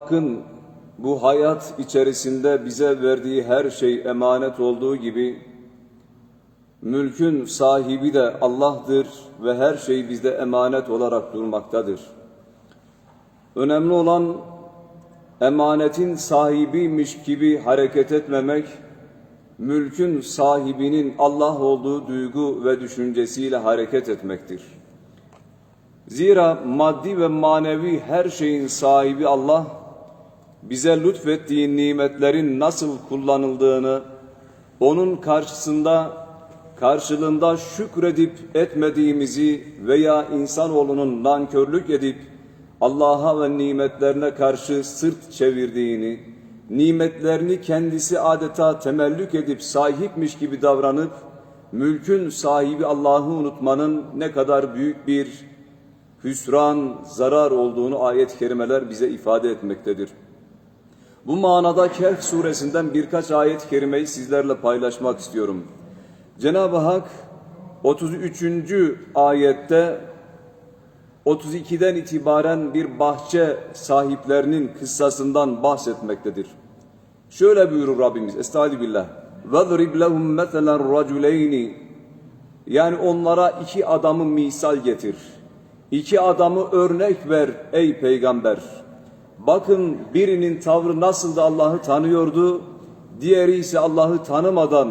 Hakkın bu hayat içerisinde bize verdiği her şey emanet olduğu gibi mülkün sahibi de Allah'tır ve her şey bizde emanet olarak durmaktadır. Önemli olan emanetin sahibiymiş gibi hareket etmemek, mülkün sahibinin Allah olduğu duygu ve düşüncesiyle hareket etmektir. Zira maddi ve manevi her şeyin sahibi Allah, bize lütfettiği nimetlerin nasıl kullanıldığını, onun karşısında, karşılığında şükredip etmediğimizi veya insanoğlunun nankörlük edip Allah'a ve nimetlerine karşı sırt çevirdiğini, nimetlerini kendisi adeta temellük edip sahipmiş gibi davranıp, mülkün sahibi Allah'ı unutmanın ne kadar büyük bir hüsran, zarar olduğunu ayet-i kerimeler bize ifade etmektedir. Bu manada Kehf suresinden birkaç ayet-i kerimeyi sizlerle paylaşmak istiyorum. Cenab-ı Hak 33. ayette 32'den itibaren bir bahçe sahiplerinin kıssasından bahsetmektedir. Şöyle buyurur Rabbimiz Estağfirullah. وَضْرِبْ لَهُمْ مَثَلًا رَجُلَيْنِ Yani onlara iki adamı misal getir. İki adamı örnek ver ey peygamber. Bakın birinin tavrı nasıl da Allah'ı tanıyordu, diğeri ise Allah'ı tanımadan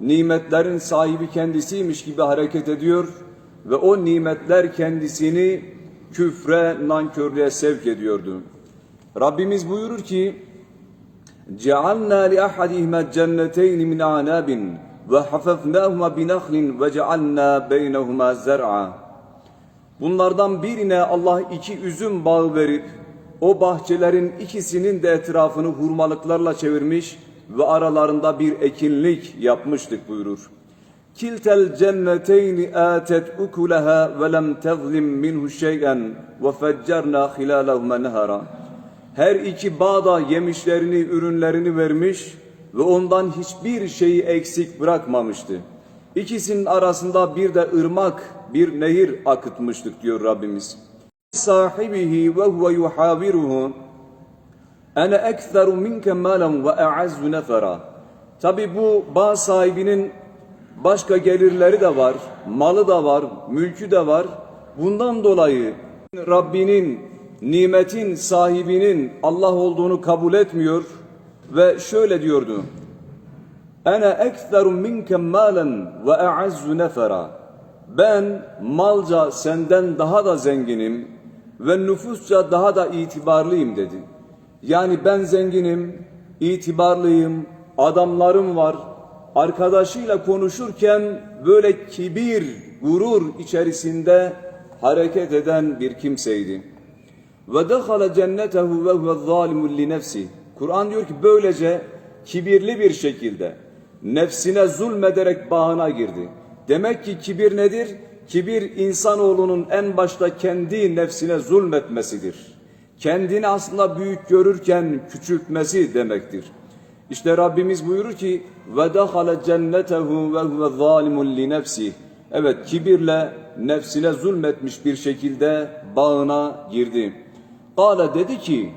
nimetlerin sahibi kendisiymiş gibi hareket ediyor ve o nimetler kendisini küfre, nankörlüğe sevk ediyordu. Rabbimiz buyurur ki: "Cealna li ahadihima cennetayn min anabin ve hafafnahuma bi nakhlin ve cealna beynehuma zer'a." Bunlardan birine Allah iki üzüm bağı verip o bahçelerin ikisinin de etrafını hurmalıklarla çevirmiş ve aralarında bir ekinlik yapmıştık buyurur. Kiltel cenneteyni atet ukulaha ve lem tezlim minhu şey'en ve feccerna hilalahuma nehara. Her iki bağda yemişlerini, ürünlerini vermiş ve ondan hiçbir şeyi eksik bırakmamıştı. İkisinin arasında bir de ırmak, bir nehir akıtmıştık diyor Rabbimiz. Sahibihi ve huve yuhaviruhu Ene ekseru minke malen ve e'azzu nefera. Tabi bu bağ sahibinin başka gelirleri de var, malı da var, mülkü de var. Bundan dolayı Rabbinin, nimetin sahibinin Allah olduğunu kabul etmiyor ve şöyle diyordu. Ene ekseru minke malen ve e'azzu nefera. Ben malca senden daha da zenginim ve nüfusça daha da itibarlıyım dedi. Yani ben zenginim, itibarlıyım, adamlarım var. Arkadaşıyla konuşurken böyle kibir, gurur içerisinde hareket eden bir kimseydi. Ve dehala cennetehu ve huve zalimun li nefsi. Kur'an diyor ki böylece kibirli bir şekilde nefsine zulmederek bağına girdi. Demek ki kibir nedir? Kibir insanoğlunun en başta kendi nefsine zulmetmesidir. Kendini aslında büyük görürken küçültmesi demektir. İşte Rabbimiz buyurur ki ve dahale cennetehu ve huve zalimun li nefsi. Evet kibirle nefsine zulmetmiş bir şekilde bağına girdi. Kale dedi ki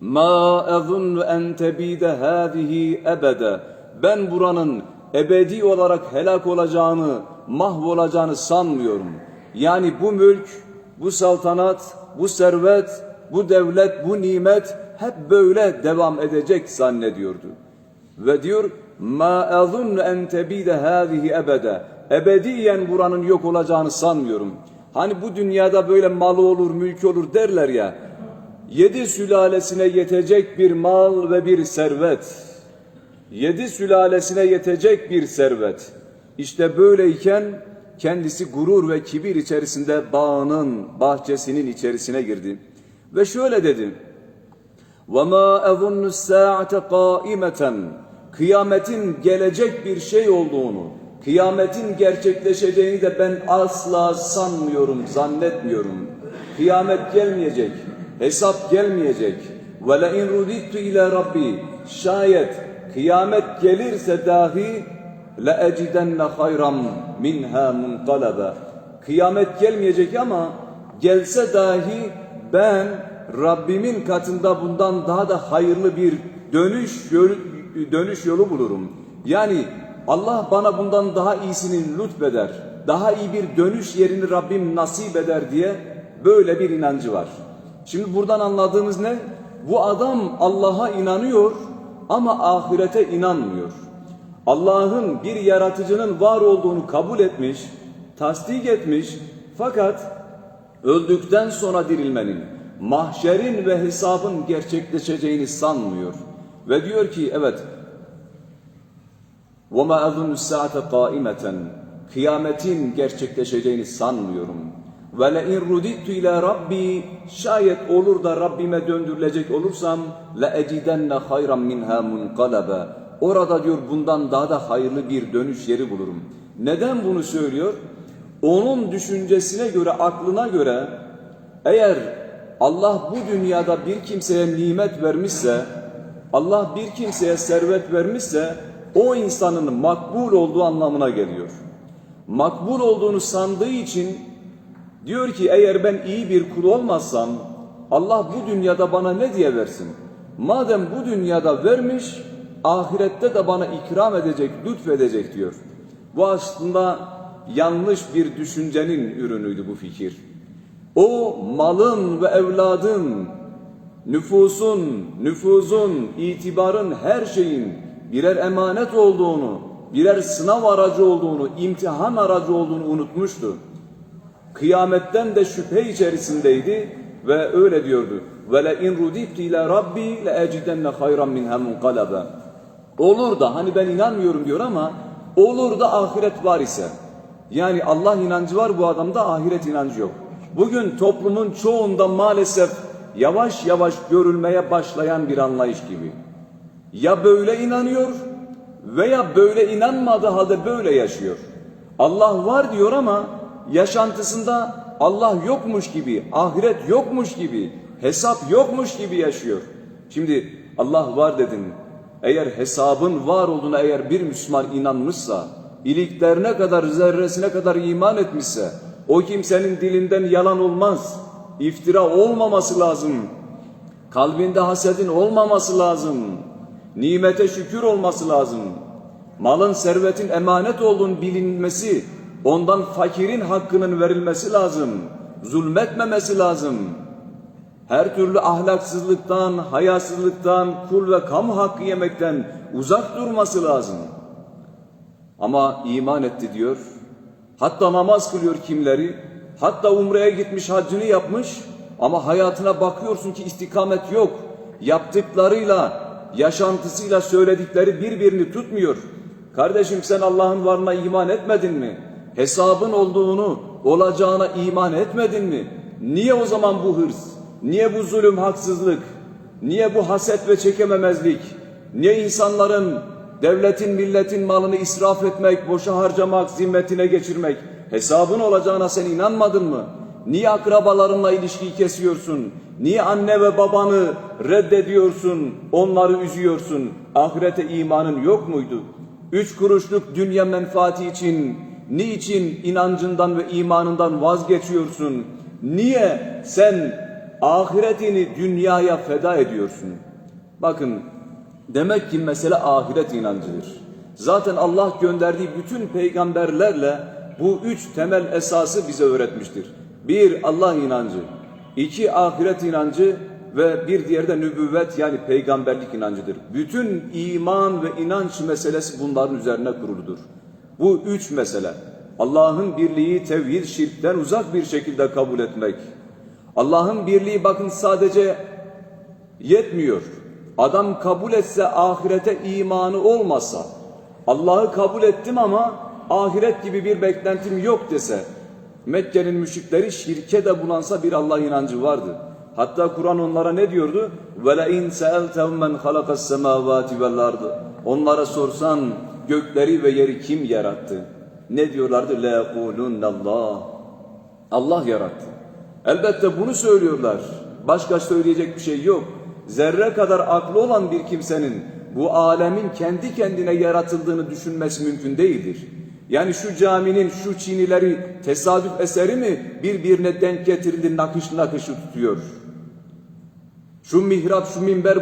Ma ezunnu en tebide hâzihi ebede. Ben buranın ebedi olarak helak olacağını, mahvolacağını sanmıyorum. Yani bu mülk, bu saltanat, bu servet, bu devlet, bu nimet hep böyle devam edecek zannediyordu. Ve diyor, ma azun en tebide hâzihi ebede. Ebediyen buranın yok olacağını sanmıyorum. Hani bu dünyada böyle malı olur, mülkü olur derler ya. Yedi sülalesine yetecek bir mal ve bir servet. Yedi sülalesine yetecek bir servet. İşte böyleyken kendisi gurur ve kibir içerisinde bağının, bahçesinin içerisine girdi. Ve şöyle dedi. وَمَا اَظُنُّ السَّاعَةَ قَائِمَةً Kıyametin gelecek bir şey olduğunu, kıyametin gerçekleşeceğini de ben asla sanmıyorum, zannetmiyorum. Kıyamet gelmeyecek, hesap gelmeyecek. وَلَاِنْ رُدِدْتُ اِلَى Rabbi Şayet kıyamet gelirse dahi لَاَجِدَنَّ خَيْرًا مِنْهَا مُنْقَلَبًا Kıyamet gelmeyecek ama gelse dahi ben Rabbimin katında bundan daha da hayırlı bir dönüş yolu, dönüş yolu bulurum. Yani Allah bana bundan daha iyisini lütfeder. Daha iyi bir dönüş yerini Rabbim nasip eder diye böyle bir inancı var. Şimdi buradan anladığımız ne? Bu adam Allah'a inanıyor ama ahirete inanmıyor. Allah'ın bir yaratıcının var olduğunu kabul etmiş, tasdik etmiş fakat öldükten sonra dirilmenin, mahşerin ve hesabın gerçekleşeceğini sanmıyor. Ve diyor ki evet وَمَا أَظُنُّ السَّاعَةَ قَائِمَةً Kıyametin gerçekleşeceğini sanmıyorum. وَلَاِنْ رُدِدْتُ اِلَى Rabbi Şayet olur da Rabbime döndürülecek olursam لَاَجِدَنَّ خَيْرًا مِنْهَا مُنْقَلَبًا Orada diyor bundan daha da hayırlı bir dönüş yeri bulurum. Neden bunu söylüyor? Onun düşüncesine göre, aklına göre eğer Allah bu dünyada bir kimseye nimet vermişse, Allah bir kimseye servet vermişse o insanın makbul olduğu anlamına geliyor. Makbul olduğunu sandığı için diyor ki eğer ben iyi bir kul olmazsam Allah bu dünyada bana ne diye versin? Madem bu dünyada vermiş, ahirette de bana ikram edecek, lütfedecek diyor. Bu aslında yanlış bir düşüncenin ürünüydü bu fikir. O malın ve evladın, nüfusun, nüfuzun, itibarın, her şeyin birer emanet olduğunu, birer sınav aracı olduğunu, imtihan aracı olduğunu unutmuştu. Kıyametten de şüphe içerisindeydi ve öyle diyordu. Ve le in rudibtu ila rabbi le ecidenne hayran minha munqalaba. Olur da hani ben inanmıyorum diyor ama olur da ahiret var ise yani Allah inancı var bu adamda ahiret inancı yok. Bugün toplumun çoğunda maalesef yavaş yavaş görülmeye başlayan bir anlayış gibi. Ya böyle inanıyor veya böyle inanmadığı halde böyle yaşıyor. Allah var diyor ama yaşantısında Allah yokmuş gibi, ahiret yokmuş gibi, hesap yokmuş gibi yaşıyor. Şimdi Allah var dedin. Eğer hesabın var olduğuna eğer bir Müslüman inanmışsa, iliklerine kadar, zerresine kadar iman etmişse, o kimsenin dilinden yalan olmaz, iftira olmaması lazım, kalbinde hasedin olmaması lazım, nimete şükür olması lazım, malın, servetin emanet olduğunu bilinmesi, ondan fakirin hakkının verilmesi lazım, zulmetmemesi lazım. Her türlü ahlaksızlıktan, hayasızlıktan, kul ve kamu hakkı yemekten uzak durması lazım. Ama iman etti diyor. Hatta namaz kılıyor kimleri. Hatta umreye gitmiş haccını yapmış. Ama hayatına bakıyorsun ki istikamet yok. Yaptıklarıyla, yaşantısıyla söyledikleri birbirini tutmuyor. Kardeşim sen Allah'ın varlığına iman etmedin mi? Hesabın olduğunu, olacağına iman etmedin mi? Niye o zaman bu hırs? Niye bu zulüm, haksızlık? Niye bu haset ve çekememezlik? Niye insanların devletin, milletin malını israf etmek, boşa harcamak, zimmetine geçirmek, hesabın olacağına sen inanmadın mı? Niye akrabalarınla ilişkiyi kesiyorsun? Niye anne ve babanı reddediyorsun, onları üzüyorsun? Ahirete imanın yok muydu? Üç kuruşluk dünya menfaati için niçin inancından ve imanından vazgeçiyorsun? Niye sen ahiretini dünyaya feda ediyorsun? Bakın Demek ki mesele ahiret inancıdır. Zaten Allah gönderdiği bütün peygamberlerle bu üç temel esası bize öğretmiştir. Bir Allah inancı, iki ahiret inancı ve bir diğeri de nübüvvet yani peygamberlik inancıdır. Bütün iman ve inanç meselesi bunların üzerine kuruludur. Bu üç mesele. Allah'ın birliği tevhid şirkten uzak bir şekilde kabul etmek. Allah'ın birliği bakın sadece yetmiyor. Adam kabul etse ahirete imanı olmasa, Allah'ı kabul ettim ama ahiret gibi bir beklentim yok dese, Mekke'nin müşrikleri şirke de bulansa bir Allah inancı vardı. Hatta Kur'an onlara ne diyordu? وَلَاِنْ سَأَلْتَهُمْ مَنْ خَلَقَ السَّمَاوَاتِ وَالْاَرْضِ Onlara sorsan gökleri ve yeri kim yarattı? Ne diyorlardı? لَيَقُولُنَّ اللّٰهِ Allah yarattı. Elbette bunu söylüyorlar. Başka söyleyecek bir şey yok zerre kadar aklı olan bir kimsenin bu alemin kendi kendine yaratıldığını düşünmesi mümkün değildir. Yani şu caminin şu çinileri tesadüf eseri mi birbirine denk getirildi nakış nakışı tutuyor? Şu mihrap, şu minber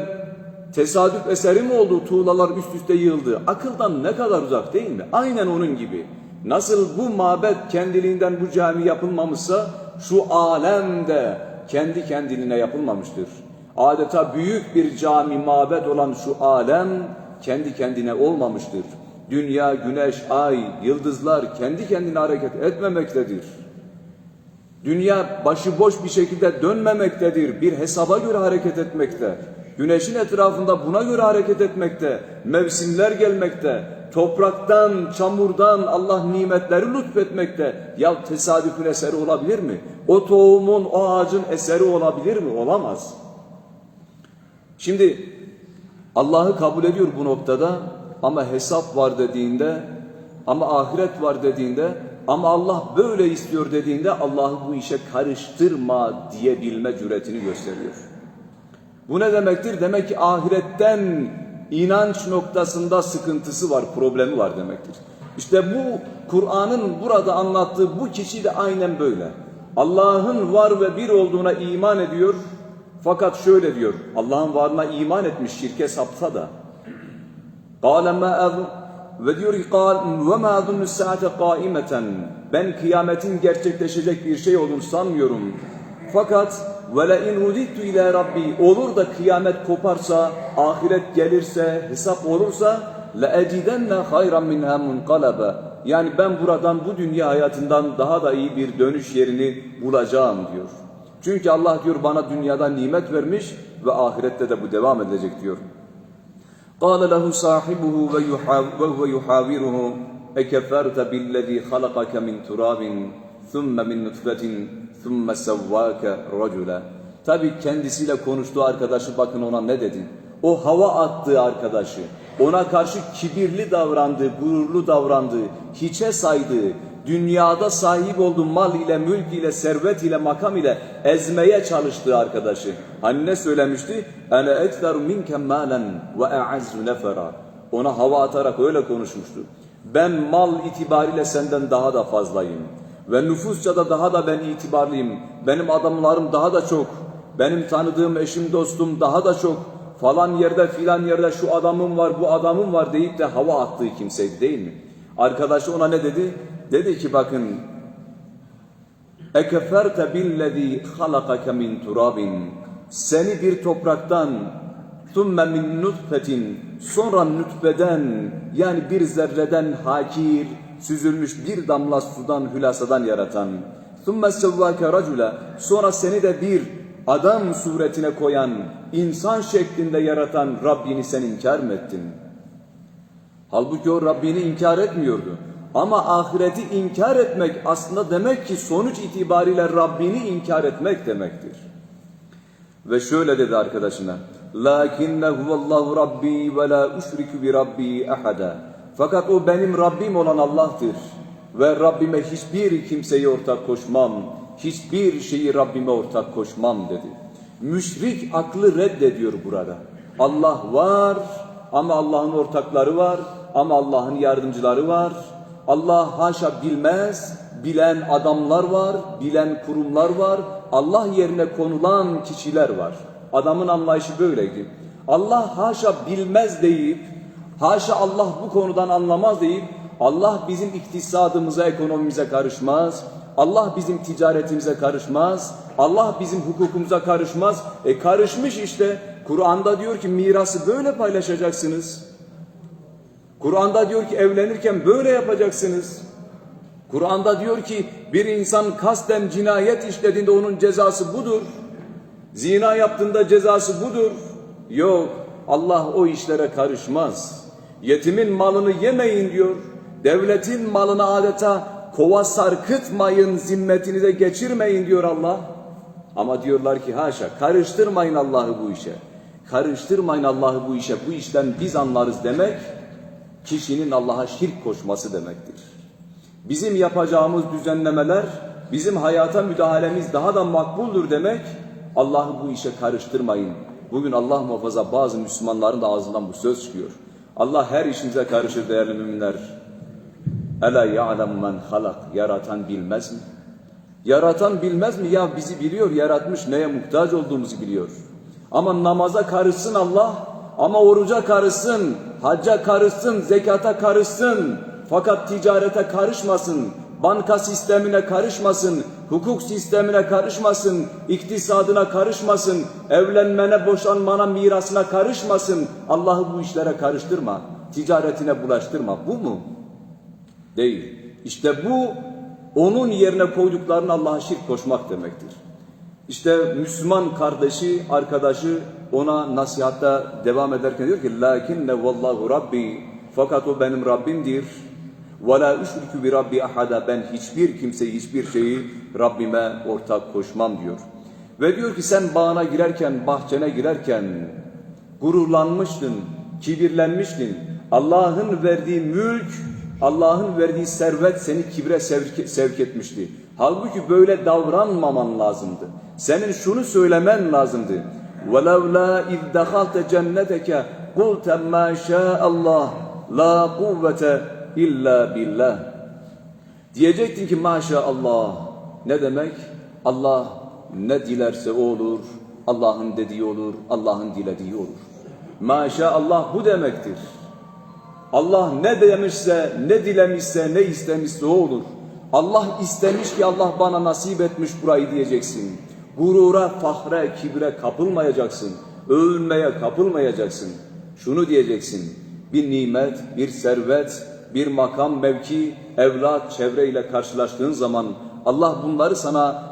tesadüf eseri mi oldu? Tuğlalar üst üste yığıldı. Akıldan ne kadar uzak değil mi? Aynen onun gibi. Nasıl bu mabet kendiliğinden bu cami yapılmamışsa şu alem de kendi kendine yapılmamıştır. Adeta büyük bir cami mabet olan şu alem kendi kendine olmamıştır. Dünya, güneş, ay, yıldızlar kendi kendine hareket etmemektedir. Dünya başıboş bir şekilde dönmemektedir. Bir hesaba göre hareket etmekte. Güneşin etrafında buna göre hareket etmekte. Mevsimler gelmekte. Topraktan, çamurdan Allah nimetleri lütfetmekte. Ya tesadüfün eseri olabilir mi? O tohumun, o ağacın eseri olabilir mi? Olamaz. Şimdi Allah'ı kabul ediyor bu noktada ama hesap var dediğinde ama ahiret var dediğinde ama Allah böyle istiyor dediğinde Allah'ı bu işe karıştırma diyebilme cüretini gösteriyor. Bu ne demektir? Demek ki ahiretten inanç noktasında sıkıntısı var, problemi var demektir. İşte bu Kur'an'ın burada anlattığı bu kişi de aynen böyle. Allah'ın var ve bir olduğuna iman ediyor. Fakat şöyle diyor. Allah'ın varlığına iman etmiş şirke sapsa da. قال ما أظن ve diyor ki قال وما أظن الساعة قائمة ben kıyametin gerçekleşecek bir şey olduğunu sanmıyorum. Fakat وَلَاِنْ رُدِدْتُ ila Rabbi olur da kıyamet koparsa, ahiret gelirse, hesap olursa لَاَجِدَنَّ خَيْرًا مِنْهَا مُنْقَلَبًا Yani ben buradan, bu dünya hayatından daha da iyi bir dönüş yerini bulacağım diyor. Çünkü Allah diyor bana dünyada nimet vermiş ve ahirette de bu devam edecek diyor. قال له صاحبه وهو يحاوره أكفرت بالذي خلقك من تراب ثم من نطفة ثم سواك رجلا Tabi kendisiyle konuştuğu arkadaşı bakın ona ne dedi. O hava attığı arkadaşı, ona karşı kibirli davrandığı, gururlu davrandığı, hiçe saydığı, dünyada sahip olduğu mal ile, mülk ile, servet ile, makam ile ezmeye çalıştığı arkadaşı. Hani ne söylemişti? Ene ekser minke malen ve e'azzu nefera. Ona hava atarak öyle konuşmuştu. Ben mal itibariyle senden daha da fazlayım. Ve nüfusça da daha da ben itibarlıyım. Benim adamlarım daha da çok. Benim tanıdığım eşim dostum daha da çok. Falan yerde filan yerde şu adamım var bu adamım var deyip de hava attığı kimseydi değil mi? Arkadaşı ona ne dedi? Dedi ki bakın Ekeferte billezî halakake min turabin Seni bir topraktan thumme min nutfetin sonra nutfeden yani bir zerreden hakir süzülmüş bir damla sudan hülasadan yaratan thumme sevvâke racula sonra seni de bir adam suretine koyan insan şeklinde yaratan Rabbini sen inkar mı ettin? Halbuki o Rabbini inkar etmiyordu. Ama ahireti inkar etmek aslında demek ki sonuç itibariyle Rabbini inkar etmek demektir. Ve şöyle dedi arkadaşına. لَاكِنَّ هُوَ اللّٰهُ رَبِّي وَلَا اُشْرِكُ بِرَبِّي اَحَدًا fakat o benim Rabbim olan Allah'tır. Ve Rabbime hiçbir kimseyi ortak koşmam. Hiçbir şeyi Rabbime ortak koşmam dedi. Müşrik aklı reddediyor burada. Allah var ama Allah'ın ortakları var ama Allah'ın yardımcıları var. Allah haşa bilmez, bilen adamlar var, bilen kurumlar var, Allah yerine konulan kişiler var. Adamın anlayışı böyleydi. Allah haşa bilmez deyip, haşa Allah bu konudan anlamaz deyip, Allah bizim iktisadımıza, ekonomimize karışmaz, Allah bizim ticaretimize karışmaz, Allah bizim hukukumuza karışmaz. E karışmış işte, Kur'an'da diyor ki mirası böyle paylaşacaksınız. Kur'an'da diyor ki evlenirken böyle yapacaksınız. Kur'an'da diyor ki bir insan kasten cinayet işlediğinde onun cezası budur. Zina yaptığında cezası budur. Yok Allah o işlere karışmaz. Yetimin malını yemeyin diyor. Devletin malını adeta kova sarkıtmayın, zimmetinize geçirmeyin diyor Allah. Ama diyorlar ki haşa karıştırmayın Allah'ı bu işe. Karıştırmayın Allah'ı bu işe. Bu işten biz anlarız demek kişinin Allah'a şirk koşması demektir. Bizim yapacağımız düzenlemeler, bizim hayata müdahalemiz daha da makbuldur demek, Allah'ı bu işe karıştırmayın. Bugün Allah muhafaza bazı Müslümanların da ağzından bu söz çıkıyor. Allah her işimize karışır değerli müminler. Ela ya'lem men halak. Yaratan bilmez mi? Yaratan bilmez mi? Ya bizi biliyor, yaratmış, neye muhtaç olduğumuzu biliyor. Ama namaza karışsın Allah, ama oruca karışsın, hacca karışsın, zekata karışsın. Fakat ticarete karışmasın, banka sistemine karışmasın, hukuk sistemine karışmasın, iktisadına karışmasın, evlenmene, boşanmana, mirasına karışmasın. Allah'ı bu işlere karıştırma, ticaretine bulaştırma. Bu mu? Değil. İşte bu onun yerine koyduklarını Allah'a şirk koşmak demektir. İşte Müslüman kardeşi, arkadaşı ona nasihatta devam ederken diyor ki lakinne vallahu rabbi fakat o benim Rabbimdir. Ve la üşrikü bi rabbi ahada ben hiçbir kimseyi hiçbir şeyi Rabbime ortak koşmam diyor. Ve diyor ki sen bağına girerken, bahçene girerken gururlanmıştın, kibirlenmiştin. Allah'ın verdiği mülk, Allah'ın verdiği servet seni kibre sevk, sevk etmişti. Halbuki böyle davranmaman lazımdı. Senin şunu söylemen lazımdı. وَلَوْلَا اِذْ دَخَلْتَ جَنَّتَكَ قُلْتَ مَا شَاءَ اللّٰهِ لَا قُوَّةَ illa billah. Diyecektin ki maşallah. Ne demek? Allah ne dilerse o olur. Allah'ın dediği olur. Allah'ın dilediği olur. Maşallah bu demektir. Allah ne demişse, ne dilemişse, ne istemişse o olur. Allah istemiş ki Allah bana nasip etmiş burayı diyeceksin. Gurura, fahre, kibre kapılmayacaksın. Övünmeye kapılmayacaksın. Şunu diyeceksin. Bir nimet, bir servet, bir makam, mevki, evlat, çevreyle karşılaştığın zaman Allah bunları sana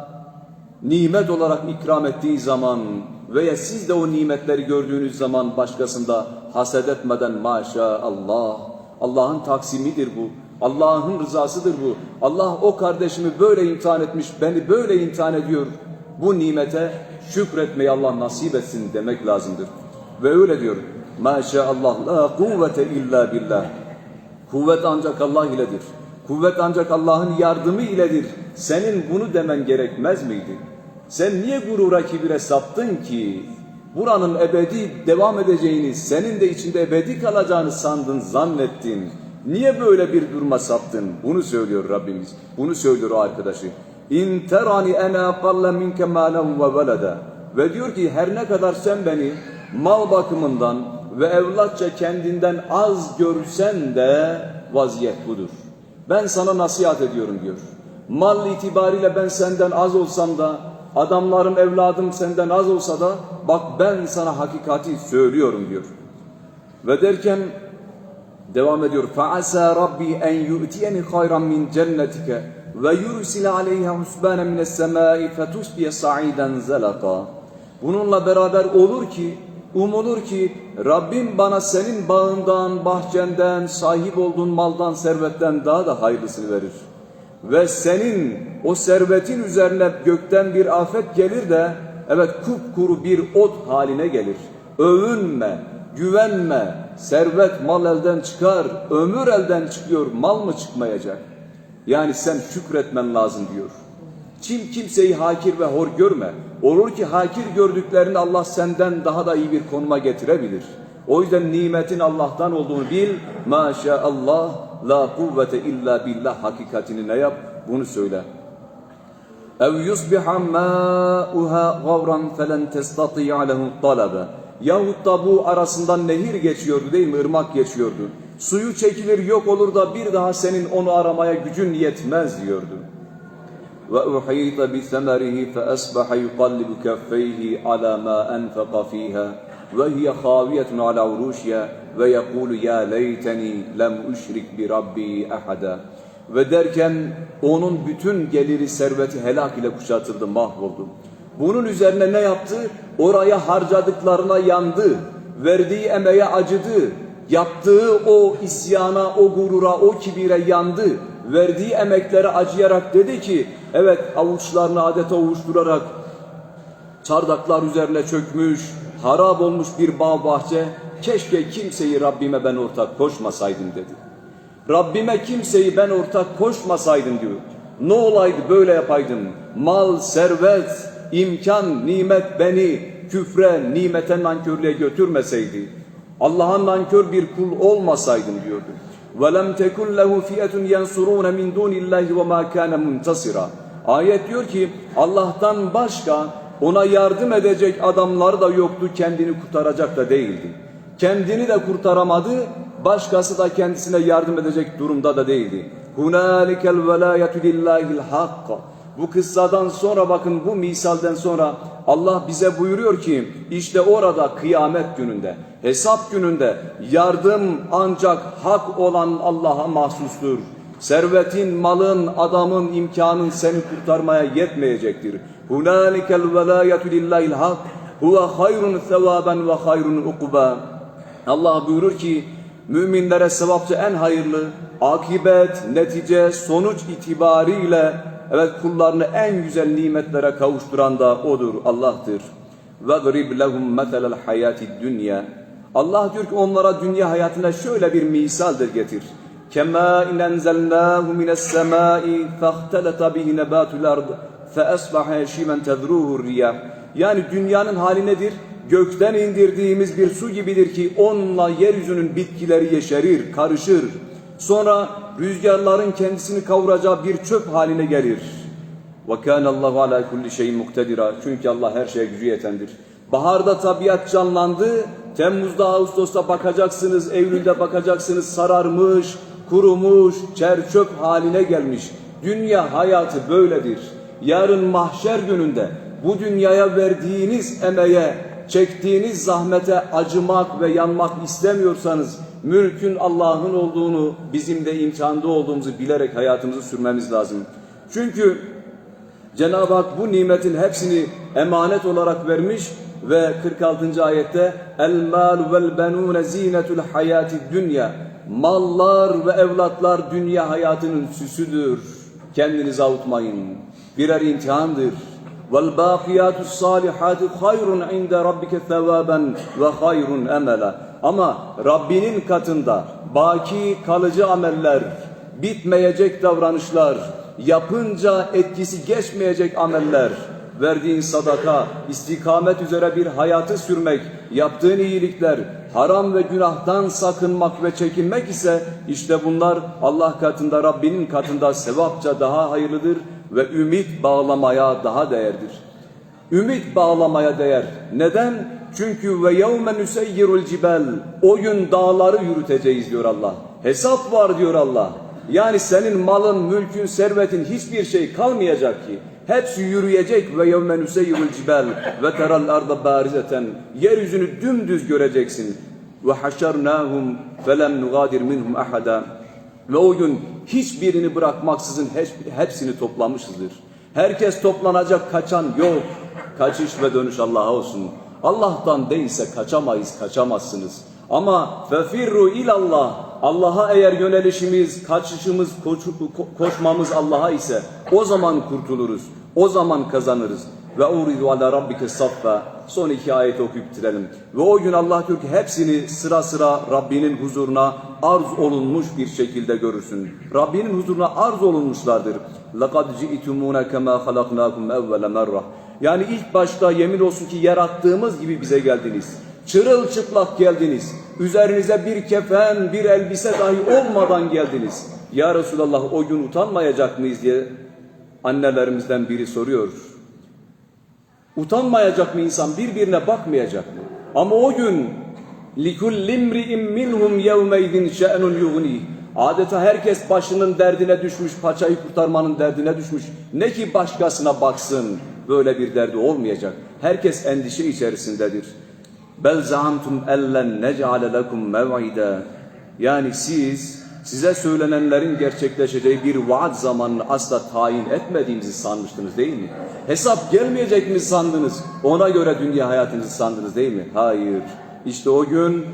nimet olarak ikram ettiği zaman veya siz de o nimetleri gördüğünüz zaman başkasında haset etmeden maşallah Allah'ın taksimidir bu. Allah'ın rızasıdır bu. Allah o kardeşimi böyle imtihan etmiş, beni böyle imtihan ediyor. Bu nimete şükretmeyi Allah nasip etsin demek lazımdır. Ve öyle diyor. Maşallah la kuvvete illa billah. Kuvvet ancak Allah iledir. Kuvvet ancak Allah'ın yardımı iledir. Senin bunu demen gerekmez miydi? Sen niye gurura kibire saptın ki? Buranın ebedi devam edeceğini, senin de içinde ebedi kalacağını sandın, zannettin. Niye böyle bir duruma saptın? Bunu söylüyor Rabbimiz. Bunu söylüyor o arkadaşı. İn terani ena aqalla minke malen ve veleda. Ve diyor ki her ne kadar sen beni mal bakımından ve evlatça kendinden az görsen de vaziyet budur. Ben sana nasihat ediyorum diyor. Mal itibariyle ben senden az olsam da, adamlarım evladım senden az olsa da, bak ben sana hakikati söylüyorum diyor. Ve derken devam ediyor. فَعَسَى رَبِّي اَنْ يُؤْتِيَنِ خَيْرًا مِنْ جَنَّتِكَ وَيُرْسِلَ عَلَيْهَا حُسْبَانًا مِنَ السَّمَاءِ فَتُسْبِيَ سَعِيدًا زَلَقًا Bununla beraber olur ki, umulur ki Rabbim bana senin bağından, bahçenden, sahip olduğun maldan, servetten daha da hayırlısını verir. Ve senin o servetin üzerine gökten bir afet gelir de, evet kupkuru bir ot haline gelir. Övünme, güvenme, servet mal elden çıkar, ömür elden çıkıyor, mal mı çıkmayacak? Yani sen şükretmen lazım diyor. Kim kimseyi hakir ve hor görme. Olur ki hakir gördüklerini Allah senden daha da iyi bir konuma getirebilir. O yüzden nimetin Allah'tan olduğunu bil. Maşallah la kuvvete illa billah hakikatini ne yap? Bunu söyle. Ev yusbiha ma'uha gavran felen testati'a lehu talabe. Yahut da bu arasından nehir geçiyordu değil mi? Irmak geçiyordu. Suyu çekilir yok olur da bir daha senin onu aramaya gücün yetmez diyordu. وأحيط بثمره فأصبح يقلب كفيه على ما أنفق فيها وهي خاوية على عروشها ويقول يا ليتني لم أشرك بربي أحدا ve derken onun bütün geliri serveti helak ile kuşatıldı, mahvoldu. Bunun üzerine ne yaptı? Oraya harcadıklarına yandı, verdiği emeğe acıdı, yaptığı o isyana, o gurura, o kibire yandı verdiği emeklere acıyarak dedi ki, Evet avuçlarını adeta ovuşturarak çardaklar üzerine çökmüş, harap olmuş bir bağ bahçe keşke kimseyi Rabbime ben ortak koşmasaydım dedi. Rabbime kimseyi ben ortak koşmasaydım diyor. Ne olaydı böyle yapaydım. Mal, servet, imkan, nimet beni küfre, nimete nankörlüğe götürmeseydi. Allah'a nankör bir kul olmasaydım diyordu. وَلَمْ تَكُنْ لَهُ فِيَةٌ يَنْصُرُونَ مِنْ دُونِ اللّٰهِ وَمَا كَانَ مُنْتَصِرًا Ayet diyor ki Allah'tan başka Ona yardım edecek adamlar da yoktu, kendini kurtaracak da değildi. Kendini de kurtaramadı, başkası da kendisine yardım edecek durumda da değildi. Hunalikel velayetu lillahil hakka. Bu kıssadan sonra bakın bu misalden sonra Allah bize buyuruyor ki işte orada kıyamet gününde, hesap gününde yardım ancak hak olan Allah'a mahsustur. Servetin, malın, adamın, imkanın seni kurtarmaya yetmeyecektir. Hunalikel velayetu lillahil hak. Huve hayrun sevaben ve hayrun ukuba. Allah buyurur ki müminlere sevapçı en hayırlı akibet, netice, sonuç itibariyle evet kullarını en güzel nimetlere kavuşturan da odur, Allah'tır. وَضْرِبْ لَهُمْ مَثَلَ الْحَيَاتِ الدُّنْيَا Allah diyor ki onlara dünya hayatında şöyle bir misaldir getir. كَمَا اِنْ اَنْزَلْنَاهُ مِنَ السَّمَاءِ فَاخْتَلَطَ بِهِ نَبَاتُ الْأَرْضِ فَأَصْبَحَ هَشِيمًا تَذْرُوهُ الرِّيَاحُ Yani dünyanın hali nedir? Gökten indirdiğimiz bir su gibidir ki onunla yeryüzünün bitkileri yeşerir, karışır. Sonra rüzgarların kendisini kavuracağı bir çöp haline gelir. وَكَانَ اللّٰهُ عَلَى كُلِّ شَيْءٍ مُقْتَدِرًا Çünkü Allah her şeye gücü yetendir. Baharda tabiat canlandı, Temmuz'da, Ağustos'ta bakacaksınız, Eylül'de bakacaksınız sararmış, kurumuş, çerçöp haline gelmiş. Dünya hayatı böyledir. Yarın mahşer gününde bu dünyaya verdiğiniz emeğe, çektiğiniz zahmete acımak ve yanmak istemiyorsanız mülkün Allah'ın olduğunu, bizim de imtihanda olduğumuzu bilerek hayatımızı sürmemiz lazım. Çünkü Cenab-ı Hak bu nimetin hepsini emanet olarak vermiş ve 46. ayette el mal vel benun zinetul hayati dünya mallar ve evlatlar dünya hayatının süsüdür. Kendinizi avutmayın. Birer imtihandır. Vel bakiyatus salihatu hayrun inde rabbike sevaben ve hayrun emela. Ama Rabbinin katında baki kalıcı ameller, bitmeyecek davranışlar, yapınca etkisi geçmeyecek ameller, verdiğin sadaka, istikamet üzere bir hayatı sürmek, yaptığın iyilikler, haram ve günahtan sakınmak ve çekinmek ise işte bunlar Allah katında Rabbinin katında sevapça daha hayırlıdır ve ümit bağlamaya daha değerdir. Ümit bağlamaya değer. Neden? Çünkü ve yevme nuseyyirul cibel. O gün dağları yürüteceğiz diyor Allah. Hesap var diyor Allah. Yani senin malın, mülkün, servetin hiçbir şey kalmayacak ki. Hepsi yürüyecek ve yevme nuseyyirul cibel ve teral arda barizeten. Yeryüzünü dümdüz göreceksin. Ve haşarnahum felem nugadir minhum ahada. Ve o gün hiçbirini bırakmaksızın hepsini toplamışızdır. Herkes toplanacak kaçan yok. Kaçış ve dönüş Allah'a olsun. Allah'tan değilse kaçamayız, kaçamazsınız. Ama fefirru ilallah. Allah'a eğer yönelişimiz, kaçışımız, koş, koşmamız Allah'a ise o zaman kurtuluruz. O zaman kazanırız. Ve uridu ala rabbike saffa. Son iki ayeti okuyup bitirelim. Ve o gün Allah diyor ki hepsini sıra sıra Rabbinin huzuruna arz olunmuş bir şekilde görürsün. Rabbinin huzuruna arz olunmuşlardır. لَقَدْ جِئِتُمُونَ كَمَا خَلَقْنَاكُمْ اَوَّلَ مَرَّةً Yani ilk başta yemin olsun ki yarattığımız gibi bize geldiniz. Çırılçıplak geldiniz. Üzerinize bir kefen, bir elbise dahi olmadan geldiniz. Ya Resulallah o gün utanmayacak mıyız diye annelerimizden biri soruyor. Utanmayacak mı insan? Birbirine bakmayacak mı? Ama o gün لِكُلِّ امْرِئٍ مِّنْهُمْ يَوْمَيْذٍ شَأْنٌ يُغْنِيهِ Adeta herkes başının derdine düşmüş, paçayı kurtarmanın derdine düşmüş. Ne ki başkasına baksın, böyle bir derdi olmayacak. Herkes endişe içerisindedir. Bel zaamtum ellen nec'ale lekum mev'ida. Yani siz size söylenenlerin gerçekleşeceği bir vaat zamanını asla tayin etmediğimizi sanmıştınız değil mi? Hesap gelmeyecek mi sandınız? Ona göre dünya hayatınızı sandınız değil mi? Hayır. İşte o gün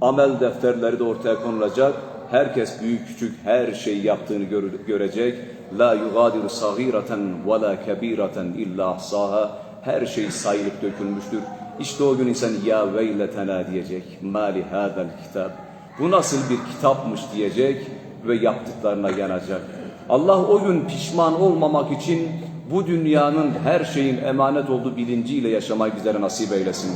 amel defterleri de ortaya konulacak. Herkes büyük küçük her şeyi yaptığını görecek. La yugadiru sagireten ve la kebireten illa ahsaha. Her şey sayılıp dökülmüştür. İşte o gün insan ya veyletena diyecek. Mali hadal kitab. Bu nasıl bir kitapmış diyecek ve yaptıklarına yanacak. Allah o gün pişman olmamak için bu dünyanın her şeyin emanet olduğu bilinciyle yaşamayı bizlere nasip eylesin.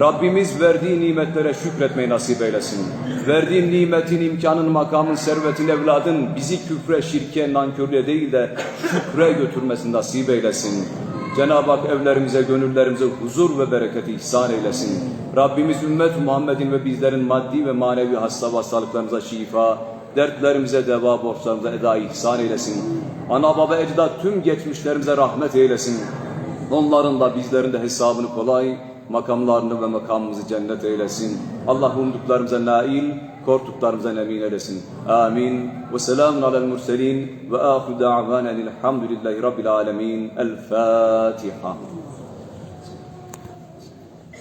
Rabbimiz verdiği nimetlere şükretmeyi nasip eylesin. Verdiğin nimetin, imkanın, makamın, servetin, evladın bizi küfre, şirke, nankörlüğe değil de şükre götürmesini nasip eylesin. Cenab-ı Hak evlerimize, gönüllerimize huzur ve bereket ihsan eylesin. Rabbimiz ümmet Muhammed'in ve bizlerin maddi ve manevi hasta hastalıklarımıza şifa, dertlerimize deva, borçlarımıza eda ihsan eylesin. Ana baba ecdat tüm geçmişlerimize rahmet eylesin. Onların da bizlerin de hesabını kolay, makamlarını ve makamımızı cennet eylesin. Allah umduklarımıza nail, korktuklarımıza emin eylesin. Amin. Ve selamun alel murselin ve ahiru da'vanen elhamdülillahi rabbil alemin. El Fatiha.